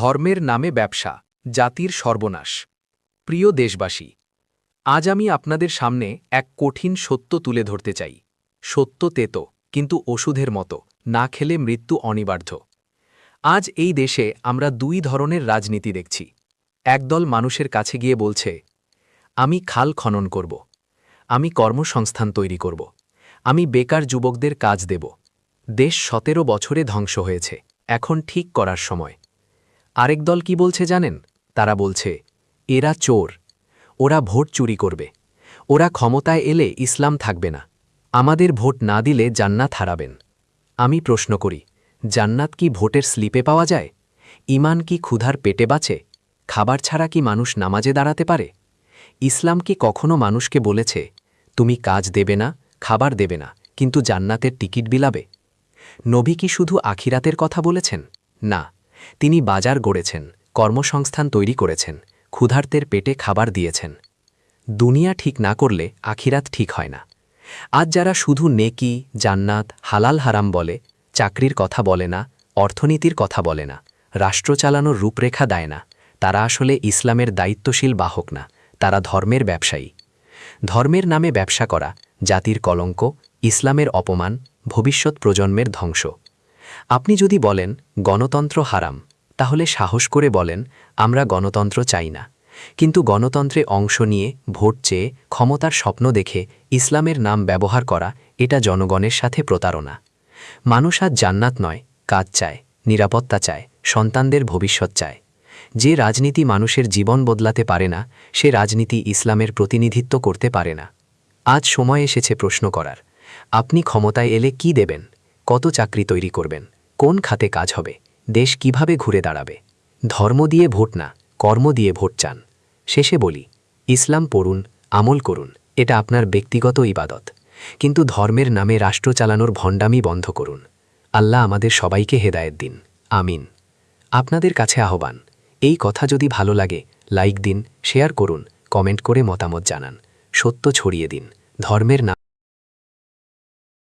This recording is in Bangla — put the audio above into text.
ধর্মের নামে ব্যবসা, জাতির সর্বনাশ। প্রিয় দেশবাসী, আজ আমি আপনাদের সামনে এক কঠিন সত্য তুলে ধরতে চাই। সত্য তেতো, কিন্তু ওষুধের মতো, না খেলে মৃত্যু অনিবার্য। আজ এই দেশে আমরা দুই ধরনের রাজনীতি দেখছি। একদল মানুষের কাছে গিয়ে বলছে, আমি খাল খনন করব। আমি কর্মসংস্থান তৈরি করব। আমি বেকার যুবকদের কাজ দেব। দেশ সতেরো বছরে ধ্বংস হয়েছে। এখন ঠিক করার সময়। আরেক দল কি বলছে জানেন? তারা বলছে, এরা চোর। ওরা ভোট চুরি করবে। ওরা ক্ষমতায় এলে ইসলাম থাকবে না। আমাদের ভোট না দিলে জান্নাত হারাবেন। আমি প্রশ্ন করি, জান্নাত কি ভোটের স্লিপে পাওয়া যায়? ইমান কি ক্ষুধার পেটে বাঁচে? খাবার ছাড়া কি মানুষ নামাজে দাঁড়াতে পারে? ইসলাম কি কখনো মানুষকে বলেছে, তুমি কাজ দেবে না, খাবার দেবে না, কিন্তু জান্নাতের টিকিট বিলাবে নবী কি শুধু আখিরাতের কথা বলেছেন? না। তিনি বাজার গড়েছেন, কর্মসংস্থান তৈরি করেছেন, ক্ষুধার্তের পেটে খাবার দিয়েছেন। দুনিয়া ঠিক না করলে আখিরাত ঠিক হয় না। আজ যারা শুধু নেকি, জান্নাত, হালাল হারাম বলে, চাকরির কথা বলে না, অর্থনীতির কথা বলে না, রাষ্ট্র চালানোর রূপরেখা দেয় না, তারা আসলে ইসলামের দায়িত্বশীল বাহক না, তারা ধর্মের ব্যবসায়ী। ধর্মের নামে ব্যবসা করা, জাতির কলঙ্ক, ইসলামের অপমান, ভবিষ্যৎ প্রজন্মের ধ্বংস। আপনি যদি বলেন, গণতন্ত্র হারাম তাহলে সাহস করে বলেন, আমরা গণতন্ত্র চাই না কিন্তু গণতন্ত্রে অংশ নিয়ে, ভোট চেয়ে, ক্ষমতার স্বপ্ন দেখে, ইসলামের নাম ব্যবহার করা, এটা জনগণের সাথে প্রতারণা। মানুষ আজ জান্নাত নয়, কাজ চায়, নিরাপত্তা চায়, সন্তানদের ভবিষ্যৎ চায়। যে রাজনীতি মানুষের জীবন বদলাতে পারে না, সে রাজনীতি ইসলামের প্রতিনিধিত্ব করতে পারে না। আজ সময় এসেছে প্রশ্ন করার। আপনি ক্ষমতায় এলে কি দেবেন? কত চাকরি তৈরি করবেন, কোন খাতে কাজ হবে, দেশ কীভাবে ঘুরে দাঁড়াবে, ধর্ম দিয়ে ভোট না, কর্ম দিয়ে ভোট চান। শেষে বলি, ইসলাম পড়ুন, আমল করুন, এটা আপনার ব্যক্তিগত ইবাদত। কিন্তু ধর্মের নামে রাষ্ট্র চালানোর ভণ্ডামি বন্ধ করুন। আল্লাহ আমাদের সবাইকে হেদায়েত দিন। আমিন। আপনাদের কাছে আহ্বান, এই কথা যদি ভালো লাগে, লাইক দিন, শেয়ার করুন, কমেন্ট করে মতামত জানান। সত্য ছড়িয়ে দিন। ধর্মের নাম